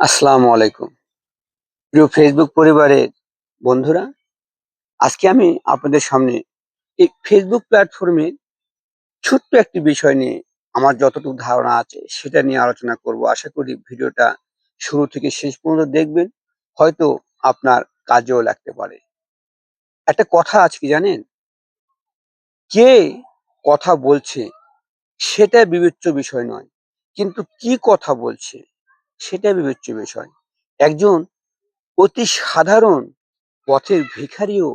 আসসালামু আলাইকুম। প্রিয় ফেসবুক পরিবারের বন্ধুরা, আজকে আমি আপনাদের সামনে এই ফেসবুক প্ল্যাটফর্মে ছোট্ট একটি বিষয় নিয়ে আমার যতটুকু ধারণা আছে সেটা নিয়ে আলোচনা করব। আশা করি ভিডিওটা শুরু থেকে শেষ পর্যন্ত দেখবেন, হয়তো আপনার কাজেও লাগতে পারে। একটা কথা আছে কি জানেন? কে কথা বলছে সেটা বিবেচ্য বিষয় নয়, কিন্তু কি কথা বলছে সেটা বিবেচ্য বিষয়। একজন অতি সাধারণ পথের ভিখারিও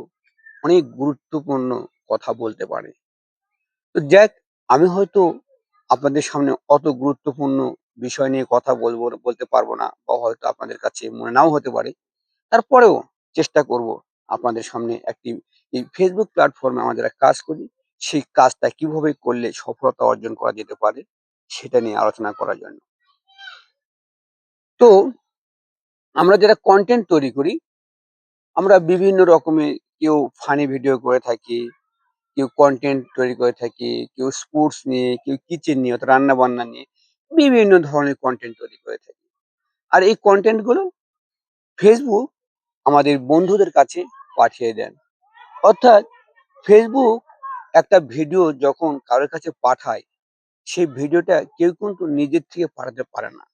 অনেক গুরুত্বপূর্ণ কথা বলতে পারে। তো যাক, আমি হয়তো আপনাদের সামনে অত গুরুত্বপূর্ণ বিষয় নিয়ে কথা বলব, বলতে পারব না বা হয়তো আপনাদের কাছে মনে নাও হতে পারে। তারপরেও চেষ্টা করব আপনাদের সামনে একটি, এই ফেসবুক প্ল্যাটফর্মে আমাদের এক কাজ করি, সেই কাজটা কীভাবে করলে সফলতা অর্জন করা যেতে পারে, সেটা নিয়ে আলোচনা করার জন্য। তো আমরা যারা কন্টেন্ট তৈরি করি, আমরা বিভিন্ন রকমের কেউ ফানি ভিডিও করে থাকি, কেউ কন্টেন্ট তৈরি করে থাকি, কেউ স্পোর্টস নিয়ে, কেউ কিচেন নিয়ে, অর্থাৎ রান্না বান্না নিয়ে, বিভিন্ন ধরনের কন্টেন্ট তৈরি করে থাকি। আর এই কন্টেন্টগুলো ফেসবুক আমাদের বন্ধুদের কাছে পাঠিয়ে দেন। অর্থাৎ ফেসবুক একটা ভিডিও যখন কারোর কাছে পাঠায়, সেই ভিডিওটা কেউ কিন্তু নিজের থেকে পাঠাতে পারে না।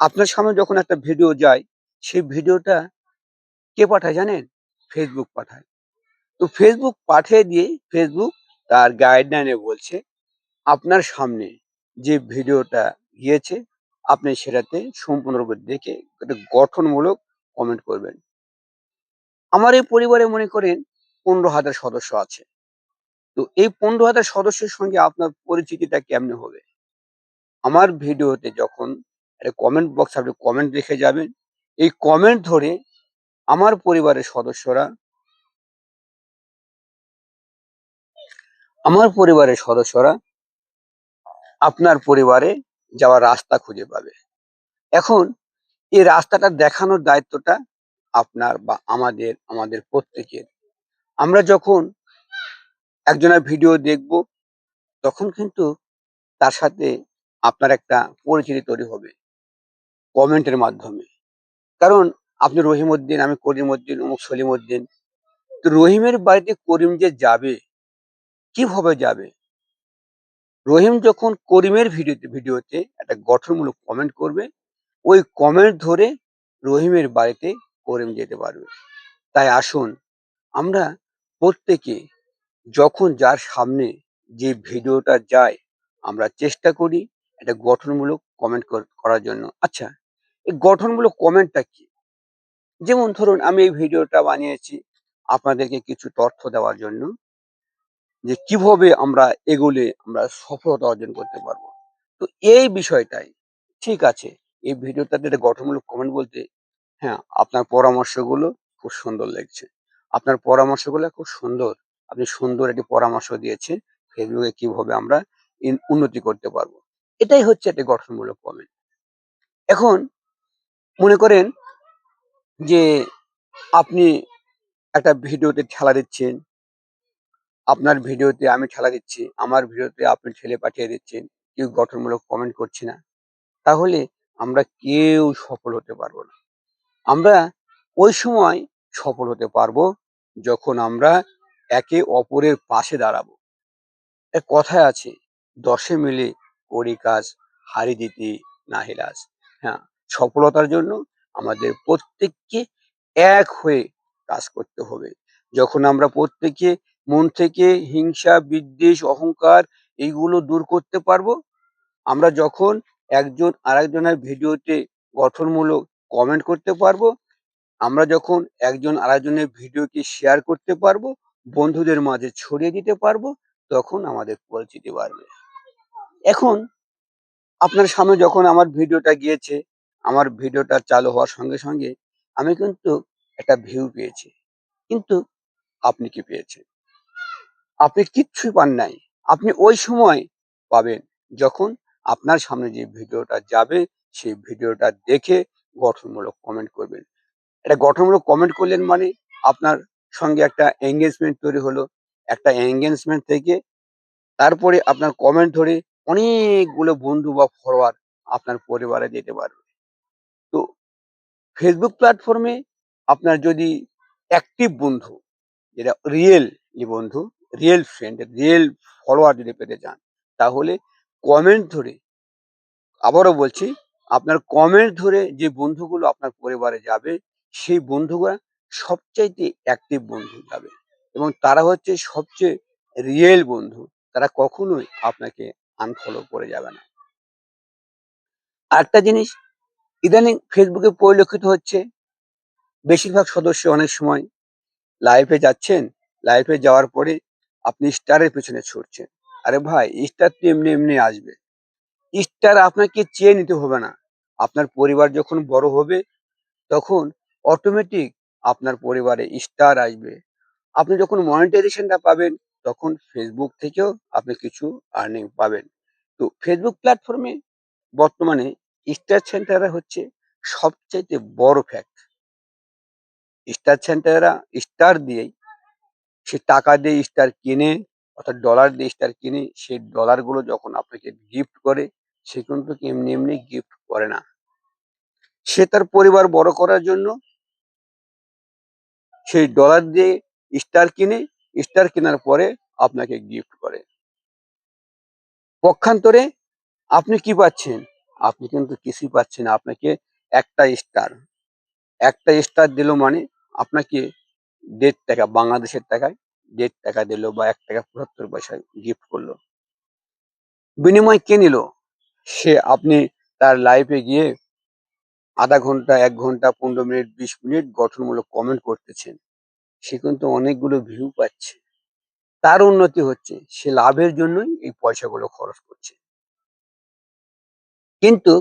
আপনার সামনে যখন একটা ভিডিও যায়, সেই ভিডিওটা কে পাঠায় জানেন? ফেসবুক পাঠায়। তো ফেসবুক পাঠিয়ে দিয়ে ফেসবুক তার গাইডলাইনে বলছে, আপনার সামনে যে ভিডিওটা গিয়েছে, আপনি সেটাতে সম্পূর্ণরূপে দেখে একটা গঠনমূলক কমেন্ট করবেন। আমার এই পরিবারে মনে করেন পনেরো হাজার সদস্য আছে। তো এই পনেরো হাজার সদস্যের সঙ্গে আপনার পরিচিতিটা কেমনে হবে? আমার ভিডিওতে যখন একটা কমেন্ট বক্স আপনি কমেন্ট রেখে যাবেন। এই কমেন্ট ধরে আমার পরিবারের সদস্যরা, আমার পরিবারের সদস্যরা আপনার পরিবারে যাওয়ার রাস্তা খুঁজে পাবে। এখন এই রাস্তাটা দেখানোর দায়িত্বটা আপনার বা আমাদের আমাদের প্রত্যেকের। আমরা যখন একজনের ভিডিও দেখব, তখন কিন্তু তার সাথে আপনার একটা পরিচিতি তৈরি হবে। কমেন্টের মাধ্যমে। কারণ আপনি রহিম উদ্দিন আমি করিম উদ্দিন অমুক সলিম উদ্দিন তো রহিমের বাড়িতে করিম যে যাবে, কীভাবে যাবে? রহিম যখন করিমের ভিডিওতে ভিডিওতে একটা গঠনমূলক কমেন্ট করবে, ওই কমেন্ট ধরে রহিমের বাড়িতে করিম যেতে পারবে। তাই আসুন, আমরা প্রত্যেকে যখন যার সামনে যে ভিডিওটা যায়, আমরা চেষ্টা করি একটা গঠনমূলক কমেন্ট করার জন্য। আচ্ছা এই গঠনমূলক কমেন্টটা কি? যেমন ধরুন, আমি এই ভিডিওটা বানিয়েছি আপনাদেরকে কিছু তথ্য দেওয়ার জন্য যে কীভাবে আমরা এগোলে আমরা সফলতা অর্জন করতে পারব। তো এই বিষয়টাই, ঠিক আছে, এই ভিডিওটাতে একটা গঠনমূলক কমেন্ট বলতে হ্যাঁ আপনার পরামর্শগুলো খুব সুন্দর লাগছে। আপনার পরামর্শগুলো খুব সুন্দর। আপনি সুন্দর একটি পরামর্শ দিয়েছেন ফেসবুকে কীভাবে আমরা উন্নতি করতে পারব। এটাই হচ্ছে একটা গঠনমূলক কমেন্ট এখন মনে করেন যে আপনি একটা ভিডিওতে ঠেলা দিচ্ছেন, আপনার ভিডিওতে আমি ঠেলা দিচ্ছি, আমার ভিডিওতে আপনি ঠেলে পাঠিয়ে দিচ্ছেন, কেউ গঠনমূলক কমেন্ট করছে না, তাহলে আমরা কেউ সফল হতে পারব না। আমরা ওই সময় সফল হতে পারব যখন আমরা একে অপরের পাশে দাঁড়াবো। এক কথায় আছে, দশে মিলে করি কাজ, হারি দিতে নাহিলাস হ্যাঁ সফলতার জন্য আমাদের প্রত্যেককে এক হয়ে কাজ করতে হবে। যখন আমরা প্রত্যেকে মন থেকে হিংসা, বিদ্বেষ, অহংকার এইগুলো দূর করতে পারব, আমরা যখন একজন আরেকজনের ভিডিওতে গঠনমূলক কমেন্ট করতে পারব, আমরা যখন একজন আরেকজনের ভিডিওকে শেয়ার করতে পারব, বন্ধুদের মাঝে ছড়িয়ে দিতে পারব, তখন আমাদের পরিচিতি বাড়বে। এখন আপনার সামনে যখন আমার ভিডিওটা গিয়েছে, আমার ভিডিওটা চালু হওয়ার সঙ্গে সঙ্গে আমি কিন্তু একটা ভিউ পেয়েছি। কিন্তু আপনি কি পেয়েছেন? আপনি কিচ্ছুই পান নাই। আপনি ওই সময় পাবেন যখন আপনার সামনে যে ভিডিওটা যাবে, সেই ভিডিওটা দেখে গঠনমূলক কমেন্ট করবেন। এটা গঠনমূলক কমেন্ট করলেন মানে আপনার সঙ্গে একটা এঙ্গেজমেন্ট তৈরি হলো। একটা এঙ্গেজমেন্ট থেকে তারপরে আপনার কমেন্ট ধরে অনেকগুলো বন্ধু বা ফলোয়ার আপনার পরিবারে যেতে পারবে। তো ফেসবুক প্ল্যাটফর্মে আপনার যদি অ্যাক্টিভ বন্ধু, যেটা রিয়েল বন্ধু রিয়েল ফ্রেন্ড রিয়েল ফলোয়ার যদি পেতে চান, তাহলে কমেন্ট ধরে আবারও বলছি, আপনার কমেন্ট ধরে যে বন্ধুগুলো আপনার পরিবারে যাবে, সেই বন্ধুরা সবচাইতে অ্যাক্টিভ বন্ধু যাবে। এবং তারা হচ্ছে সবচেয়ে রিয়েল বন্ধু। তারা কখনোই আপনাকে আনফলো করে যাবে না। আরেকটা জিনিস, ইদানিং ফেসবুকে পরিলক্ষিত হচ্ছে, বেশিরভাগ সদস্য অনেক সময় লাইভে যাচ্ছেন লাইভে যাওয়ার পরে আপনি স্টারের পেছনে ছুটছেন। আরে ভাই স্টার তো এমনি এমনি আসবে। স্টার আপনাকে চেয়ে নিতে হবে না। আপনার পরিবার যখন বড় হবে, তখন অটোমেটিক আপনার পরিবারে স্টার আসবে। আপনি যখন মনিটাইজেশনটা পাবেন তখন ফেসবুক থেকেও আপনি কিছু আর্নিং পাবেন। তো ফেসবুক প্ল্যাটফর্মে বর্তমানে স্টার সেন্টাররা হচ্ছে সবচাইতে বড় ফ্যাক্ট স্টার সেন্টাররা স্টার দিয়েই সে টাকা দিয়ে স্টার কিনে অর্থাৎ ডলার দিয়ে স্টার কিনে সেই ডলারগুলো যখন আপনাকে গিফট করে, সে কিন্তু এমনি এমনি গিফট করে না। সে তার পরিবার বড় করার জন্য সেই ডলার দিয়ে স্টার কিনে স্টার কেনার পরে আপনাকে গিফট করে। পক্ষান্তরে আপনি কি পাচ্ছেন? আপনি কিন্তু কিছুই পাচ্ছেন আপনাকে একটা স্টার একটা স্টার দিল মানে আপনাকে দেড় টাকা, বাংলাদেশের টাকায় দেড় টাকা দিল বা এক টাকা পঁচাত্তর পয়সায় গিফট করল। বিনিময় কে নিল? সে আপনি তার লাইফে গিয়ে আধা ঘণ্টা, এক ঘণ্টা, পনেরো মিনিট, বিশ মিনিট গঠনমূলক কমেন্ট করতেছেন। সে কিন্তু অনেকগুলো ভিউ পাচ্ছে। তার উন্নতি হচ্ছে, সে লাভের জন্যই এই পয়সাগুলো খরচ করছে। কিন্তু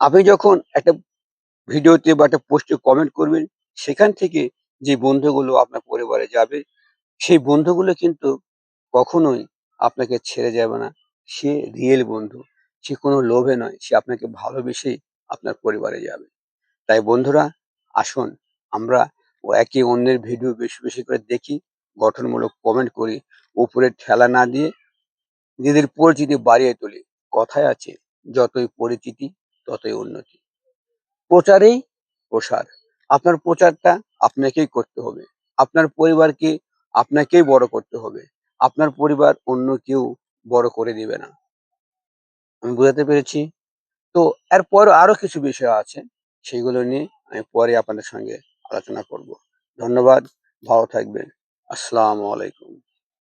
আপনি যখন একটা ভিডিওতে বা একটা পোস্টে কমেন্ট করবেন, সেখান থেকে যে বন্ধুগুলো আপনার পরিবারে যাবে, সেই বন্ধুগুলো কিন্তু কখনোই আপনাকে ছেড়ে যাবে না। সে রিয়েল বন্ধু, সে কোনো লোভে নয়, সে আপনাকে ভালোবেসেই আপনার পরিবারে যাবে। তাই বন্ধুরা, আসুন, আমরা একে অন্যের ভিডিও বেশি বেশি করে দেখি, গঠনমূলক কমেন্ট করি, উপরে ঠেলা না দিয়ে নিজেদের পরিচিতি বাড়িয়ে তুলি। কথায় আছে, যতই পরিচিতি, ততই উন্নতি। প্রচারেই প্রসার। আপনার প্রচারটা আপনাকেই করতে হবে। আপনার পরিবারকে আপনাকেই বড় করতে হবে। আপনার পরিবার অন্য কেউ বড় করে দিবে না। আমি বোঝাতে পেরেছি? তো এরপর আরও কিছু বিষয় আছে, সেগুলো নিয়ে আমি পরে আপনাদের সঙ্গে আলোচনা করব। ধন্যবাদ ভালো থাকবেন। আসসালামু আলাইকুম।